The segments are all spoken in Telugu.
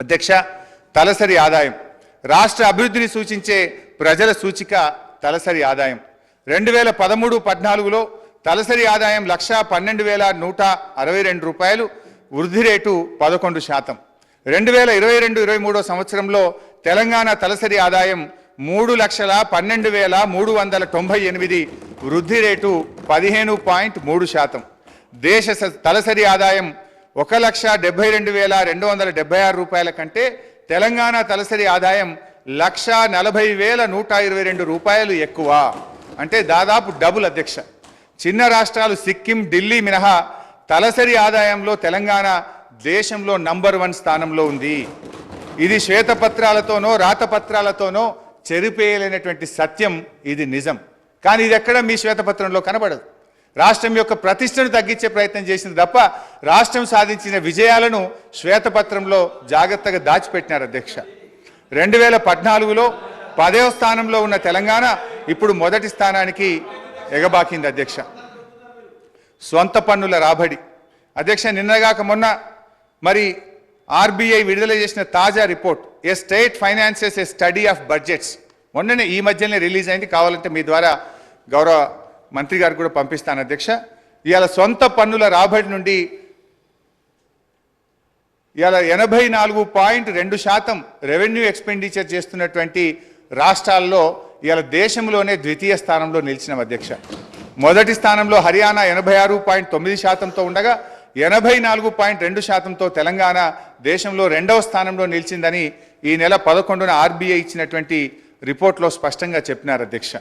అధ్యక్ష తలసరి ఆదాయం. రాష్ట్ర అభివృద్ధిని సూచించే ప్రజల సూచిక తలసరి ఆదాయం. రెండు వేల పదమూడు పద్నాలుగులో తలసరి ఆదాయం లక్ష పన్నెండు వేల నూట అరవై రెండు రూపాయలు వృద్ధి రేటు పదకొండు శాతం. రెండు వేల ఇరవై రెండు ఇరవై మూడో సంవత్సరంలో తెలంగాణ తలసరి ఆదాయం మూడు లక్షల పన్నెండు వేల మూడు వందల తొంభై ఎనిమిది వృద్ధి రేటు పదిహేను పాయింట్ మూడు శాతం. దేశ స- తలసరి ఆదాయం ఒక లక్ష డెబ్బై రెండు వేల రెండు వందల డెబ్బై ఆరు రూపాయల కంటే తెలంగాణ తలసరి ఆదాయం లక్ష నలభై వేల నూట ఇరవై రెండు రూపాయలు ఎక్కువ. అంటే దాదాపు డబుల్ అధ్యక్ష. చిన్న రాష్ట్రాలు సిక్కిం ఢిల్లీ మినహా తలసరి ఆదాయంలో తెలంగాణ దేశంలో నంబర్ వన్ స్థానంలో ఉంది. ఇది శ్వేతపత్రాలతోనో రాతపత్రాలతోనో చెరిపేయలేనటువంటి సత్యం ఇది నిజం. కానీ ఇది ఎక్కడ మీ శ్వేతపత్రంలో కనబడదు. రాష్ట్రం యొక్క ప్రతిష్టను తగ్గించే ప్రయత్నం చేసింది తప్ప రాష్ట్రం సాధించిన విజయాలను శ్వేతపత్రంలో జాగ్రత్తగా దాచిపెట్టినారు అధ్యక్ష. రెండు వేల పద్నాలుగులో పదవ స్థానంలో ఉన్న తెలంగాణ ఇప్పుడు మొదటి స్థానానికి ఎగబాకింది అధ్యక్ష. సొంత పన్నుల రాబడి. అధ్యక్ష నిన్నగాక మొన్న మరి ఆర్బీఐ విడుదల చేసిన తాజా report a state finances a study of budgets. మొన్ననే ఈ మధ్యనే రిలీజ్ అయింది. కావాలంటే మీ ద్వారా గౌరవ మంత్రి గారికి కూడా పంపిస్తాను అధ్యక్ష. ఇవాళ సొంత పన్నుల రాబడి నుండి ఇవాళ ఎనభై నాలుగు పాయింట్ రెండు శాతం రెవెన్యూ ఎక్స్పెండిచర్ చేస్తున్నటువంటి రాష్ట్రాల్లో ఇవాళ దేశంలోనే ద్వితీయ స్థానంలో నిలిచిన అధ్యక్ష. మొదటి స్థానంలో హర్యానా ఎనభై ఆరు పాయింట్ తొమ్మిది శాతంతో ఉండగా ఎనభై నాలుగు పాయింట్ రెండు శాతంతో తెలంగాణ దేశంలో రెండవ స్థానంలో నిలిచిందని ఈ నెల పదకొండున ఆర్బీఐ ఇచ్చినటువంటి రిపోర్ట్లో స్పష్టంగా చెప్పినారు అధ్యక్ష.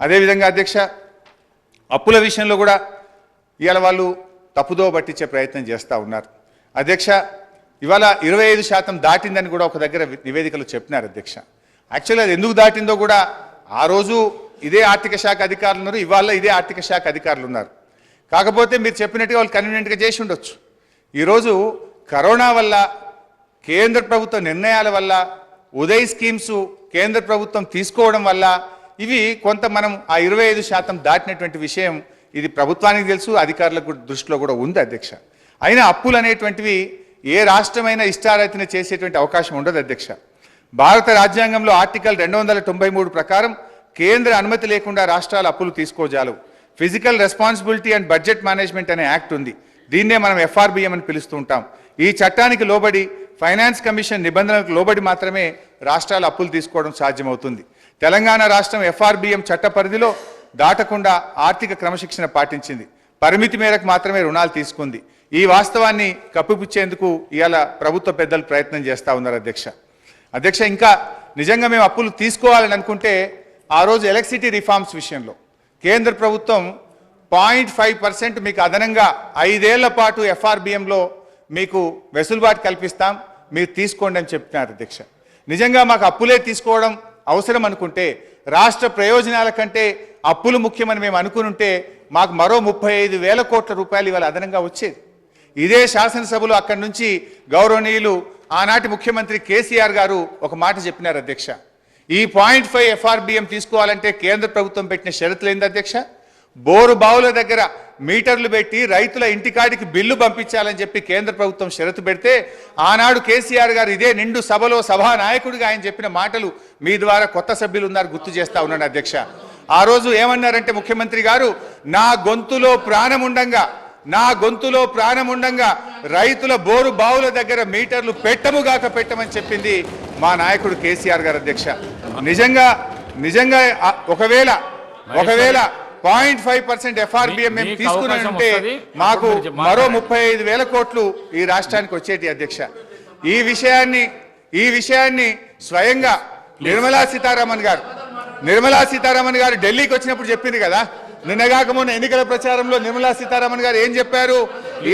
అదేవిధంగా అధ్యక్ష అప్పుల విషయంలో కూడా ఇవాళ వాళ్ళు తప్పుదో పట్టించే ప్రయత్నం చేస్తూ ఉన్నారు. అధ్యక్ష ఇవాళ ఇరవై ఐదు శాతం దాటిందని కూడా ఒక దగ్గర నివేదికలు చెప్పినారు అధ్యక్ష. యాక్చువల్లీ అది ఎందుకు దాటిందో కూడా ఆ రోజు ఇదే ఆర్థిక శాఖ అధికారులు ఉన్నారు ఇవాళ ఇదే ఆర్థిక శాఖ అధికారులు ఉన్నారు. కాకపోతే మీరు చెప్పినట్టుగా వాళ్ళు కన్వీనియంట్గా చేసి ఉండొచ్చు. ఈరోజు కరోనా వల్ల కేంద్ర ప్రభుత్వ నిర్ణయాల వల్ల ఉదయ్ స్కీమ్స్ కేంద్ర ప్రభుత్వం తీసుకోవడం వల్ల ఇవి కొంత మనం ఆ ఇరవై ఐదు శాతం దాటినటువంటి విషయం ఇది ప్రభుత్వానికి తెలుసు అధికారులకు దృష్టిలో కూడా ఉంది అధ్యక్ష. అయినా అప్పులు అనేటువంటివి ఏ రాష్ట్రమైనా ఇష్టారీతిన చేసేటువంటి అవకాశం ఉండదు అధ్యక్ష. భారత రాజ్యాంగంలో ఆర్టికల్ రెండు వందల తొంభై మూడు ప్రకారం కేంద్ర అనుమతి లేకుండా రాష్ట్రాలు అప్పులు తీసుకోజాలు physical responsibility and budget management అనే యాక్ట్ ఉంది. దీన్నే మనం ఎఫ్ఆర్బిఎం అని పిలుస్తూ ఉంటాం. ఈ చట్టానికి లోబడి ఫైనాన్స్ కమిషన్ నిబంధనలకు లోబడి మాత్రమే రాష్ట్రాలు అప్పులు తీసుకోవడం సాధ్యమవుతుంది. తెలంగాణ రాష్ట్రం ఎఫ్ఆర్బిఎం చట్ట పరిధిలో దాటకుండా ఆర్థిక క్రమశిక్షణ పాటించింది. పరిమితి మేరకు మాత్రమే రుణాలు తీసుకుంది. ఈ వాస్తవాన్ని కప్పిపుచ్చేందుకు ఇవాళ ప్రభుత్వ పెద్దలు ప్రయత్నం చేస్తా ఉన్నారు అధ్యక్ష. అధ్యక్ష ఇంకా నిజంగా మేము అప్పులు తీసుకోవాలని అనుకుంటే ఆ రోజు ఎలక్ట్రిసిటీ రిఫార్మ్స్ విషయంలో కేంద్ర ప్రభుత్వం పాయింట్ ఫైవ్ పర్సెంట్ మీకు అదనంగా ఐదేళ్ళ పాటు ఎఫ్ఆర్బిఎంలో మీకు వెసులుబాటు కల్పిస్తాం. మీరు తీసుకోండి అని చెప్తున్నారు అధ్యక్ష. నిజంగా మాకు అప్పులే తీసుకోవడం అవసరం అనుకుంటే రాష్ట్ర ప్రయోజనాల కంటే అప్పులు ముఖ్యమని మేము అనుకునుంటే మాకు మరో ముప్పై ఐదు వేల కోట్ల రూపాయలు ఇవాళ అదనంగా వచ్చేది. ఇదే శాసనసభలో అక్కడి నుంచి గౌరవనీయులు ఆనాటి ముఖ్యమంత్రి కేసీఆర్ గారు ఒక మాట చెప్పినారు అధ్యక్ష. ఈ పాయింట్ ఫైవ్ ఎఫ్ఆర్బిఎం తీసుకోవాలంటే కేంద్ర ప్రభుత్వం పెట్టిన షరతులు ఏంది అధ్యక్ష? బోరు బావుల దగ్గర మీటర్లు పెట్టి రైతుల ఇంటికాడికి బిల్లు పంపించాలని చెప్పి కేంద్ర ప్రభుత్వం షరతు పెడితే ఆనాడు కేసీఆర్ గారు ఇదే నిండు సభలో సభా నాయకుడిగా ఆయన చెప్పిన మాటలు మీ ద్వారా కొత్త సభ్యులు ఉన్నారు గుర్తు చేస్తా ఉన్నాను అధ్యక్ష. ఆ రోజు ఏమన్నారంటే ముఖ్యమంత్రి గారు నా గొంతులో ప్రాణముండంగా నా గొంతులో ప్రాణముండంగా రైతుల బోరు బావుల దగ్గర మీటర్లు పెట్టముగాక పెట్టమని చెప్పింది మా నాయకుడు కేసీఆర్ గారు అధ్యక్ష. నిజంగా నిజంగా ఒకవేళ ఒకవేళ పాయింట్ ఫైవ్ పర్సెంట్ ఎఫ్ఆర్బిఎం మేము మీకు తీసుకుని ఉంటే. మాకు మీరు. ముప్పై ఐదు వేల కోట్లు ఈ రాష్ట్రానికి వచ్చేటి అధ్యక్ష ఈ విషయాన్ని ఈ విషయాన్ని స్వయంగా నిర్మలా సీతారామన్ గారు నిర్మలా సీతారామన్ గారు ఢిల్లీకి వచ్చినప్పుడు చెప్పింది కదా నిన్నగాక మొన్న ఎన్నికల ప్రచారంలో నిర్మలా సీతారామన్ గారు ఏం చెప్పారు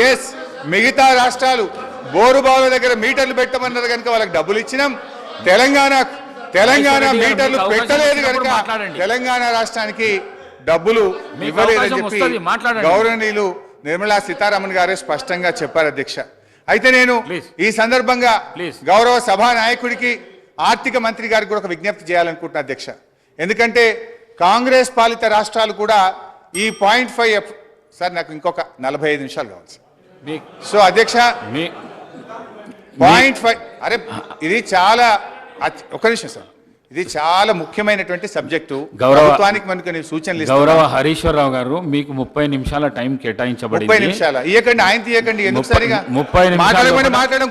ఎస్ మిగతా రాష్ట్రాలు బోరు బావుల దగ్గర మీటర్లు పెట్టమన్నారు కనుక వాళ్ళకి డబ్బులు ఇచ్చినాం తెలంగాణ తెలంగాణ మీటర్లు పెట్టలేదు కనుక. తెలంగాణ రాష్ట్రానికి డబ్బులు ఇవ్వలేదని చెప్పి. గౌరవనీయులు నిర్మలా సీతారామన్ గారే స్పష్టంగా చెప్పారు అధ్యక్ష అయితే నేను. ఈ సందర్భంగా. గౌరవ సభా నాయకుడికి ఆర్థిక మంత్రి గారికి కూడా ఒక విజ్ఞప్తి చేయాలనుకుంటున్నా అధ్యక్ష ఎందుకంటే కాంగ్రెస్ పాలిత రాష్ట్రాలు కూడా ఈ పాయింట్ ఫైవ్ ఎఫ్ సార్ నాకు ఇంకొక నలభై ఐదు నిమిషాలు కావాలి సో అధ్యక్ష పాయింట్ ఫైవ్ అరే ఇది చాలా ఒక్క నిమిషం సార్ ఇది చాలా ముఖ్యమైనటువంటి సబ్జెక్టు. గౌరవ- ప్రభుత్వానికి మనకు సూచనలు. గౌరవ హరీశ్వరరావు గారు మీకు ముప్పై నిమిషాల టైం ముప్పై కేటాయించబడింది నిమిషాల. ఇయ్యకండి ఆయన తీయకండి ముప్పై- సరిగా? ముప్పై నిమిషాలు మాట్లాడమని మాట్లాడడం